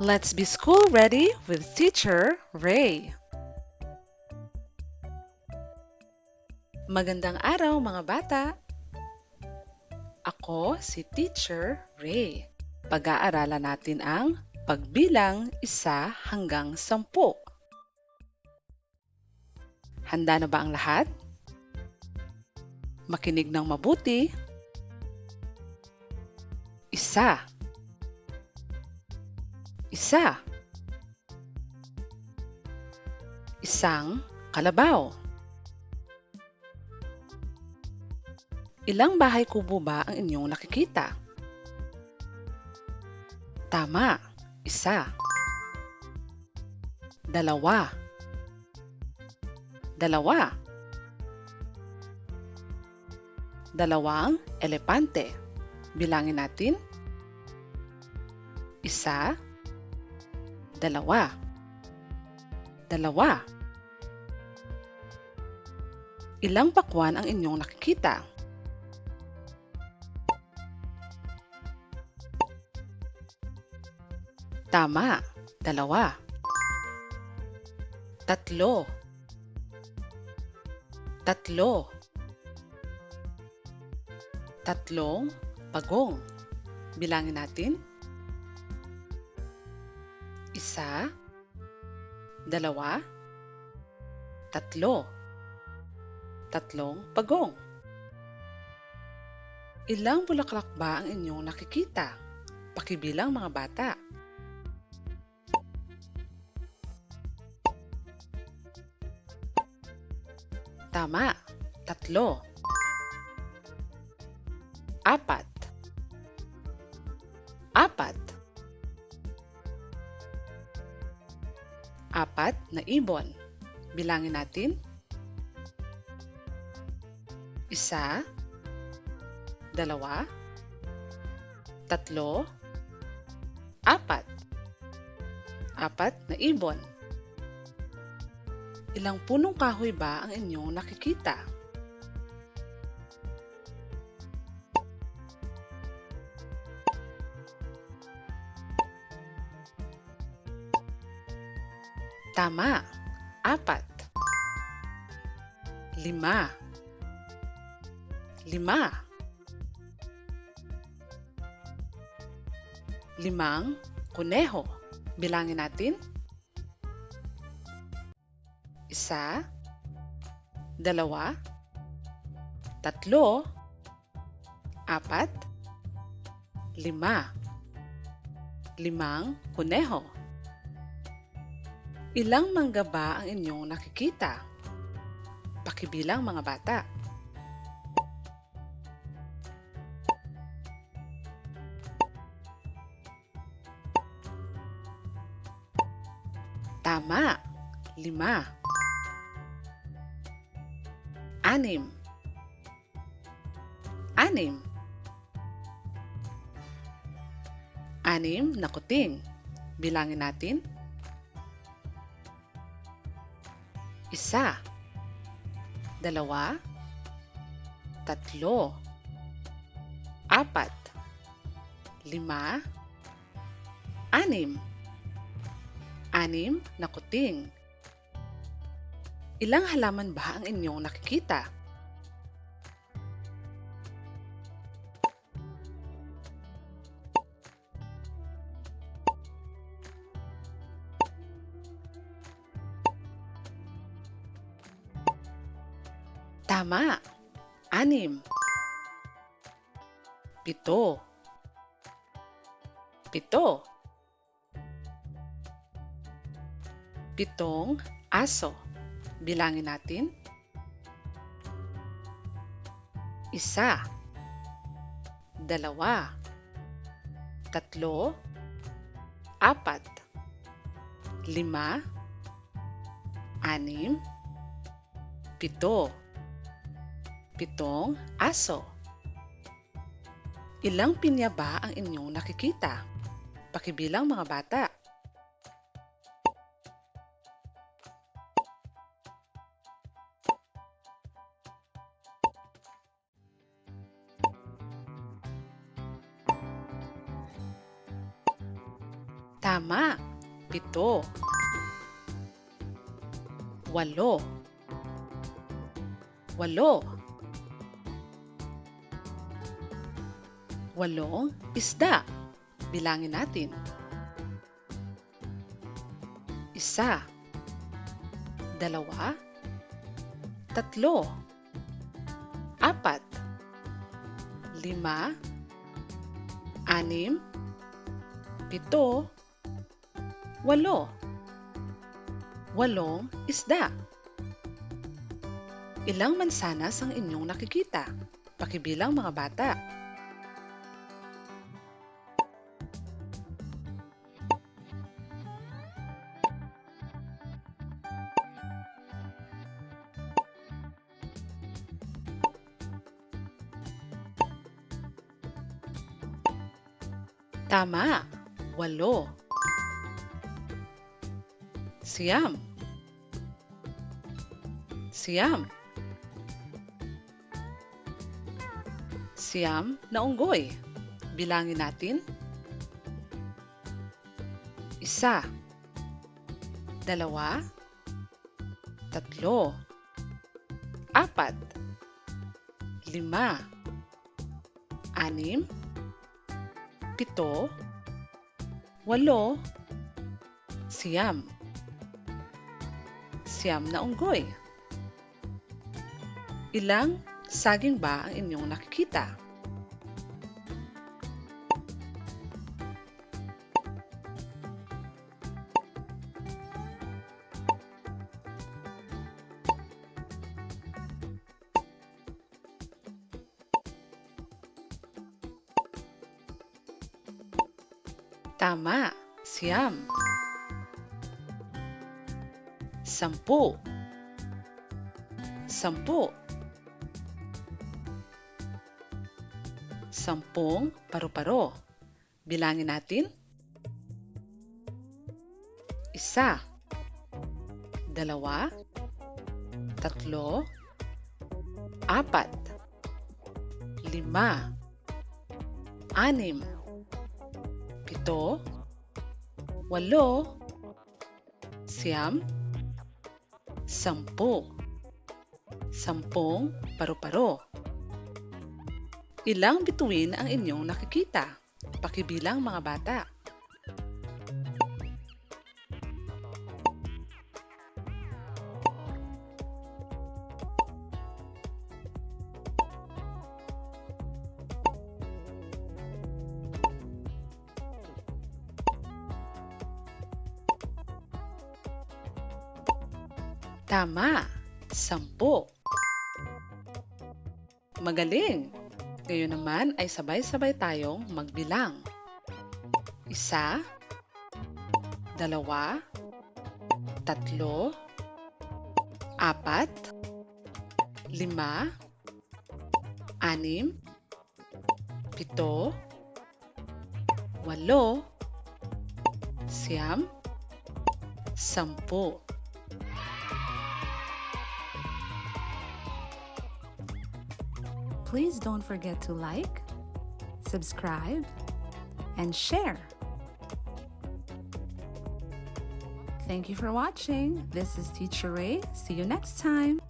Let's be school ready with Teacher Ray. Magandang araw mga bata! Ako si Teacher Ray. Pag-aaralan natin ang pagbilang isa hanggang sampu. Handa na ba ang lahat? Makinig ng mabuti. Isa. Isa. Isang kalabaw. Ilang bahay kubo ba ang inyong nakikita? Tama, isa. Dalawa. Dalawa. Dalawang elepante. Bilangin natin. Isa. Dalawa. Dalawa. Ilang pakwan ang inyong nakikita? Tama, dalawa. Tatlo. Tatlo. Tatlong pagong. Bilangin natin. Isa, dalawa, tatlo. Tatlong pagong. Ilang bulaklak ba ang inyong nakikita? Pakibilang mga bata. Tama, tatlo. Apat. Apat. Apat na ibon. Bilangin natin. Isa, dalawa, tatlo, apat. Apat na ibon. Ilang punong kahoy ba ang inyong nakikita? Tama, apat. Lima. Lima. Limang kuneho. Bilangin natin. Isa, dalawa, tatlo, apat, lima. Limang kuneho. Ilang mangga ba ang inyong nakikita? Pakibilang mga bata. Tama, lima. Anim. Anim. Anim na kuting. Bilangin natin. Isa. Dalawa. Tatlo. Apat. Lima. Anim. Anim na kuting. Ilang halaman ba ang inyong nakikita? Tama. Anim. Pito. Pito. Pitong aso. Bilangin natin. Isa. Dalawa. Tatlo. Apat. Lima. Anim. Pito. Pitong aso. Ilang pinya ba ang inyong nakikita? Pakibilang mga bata. Tama. Pito. Walo. Walo. Walong isda. Bilangin natin. Isa. Dalawa. Tatlo. Apat. Lima. Anim. Pito. Walo. Walong isda. Ilang mansanas ang inyong nakikita? Pakibilang mga bata. Tama. Walo. Siyam. Siyam. Siyam na unggoy. Bilangin natin. Isa. Dalawa. Tatlo. Apat. Lima. Anim. Pito. Walo. Siyam. Siyam na unggoy. Ilang saging ba ang inyong nakikita? Tama, siyam. Sampu. Sampu. Sampung paru-paro. Bilangin natin. Isa. Dalawa. Tatlo. Apat. Lima. Anim. Pito. Walo. Siyam. Sampu. Sampung paru-paro. Ilang bituin ang inyong nakikita? Pakibilang mga bata. Tama, sampo. Magaling! Ngayon naman ay sabay-sabay tayong magbilang. Isa, dalawa, tatlo, apat, lima, anim, pito, walo, siyam, sampu. Please don't forget to like, subscribe, and share. Thank you for watching. This is Teacher Ray. See you next time.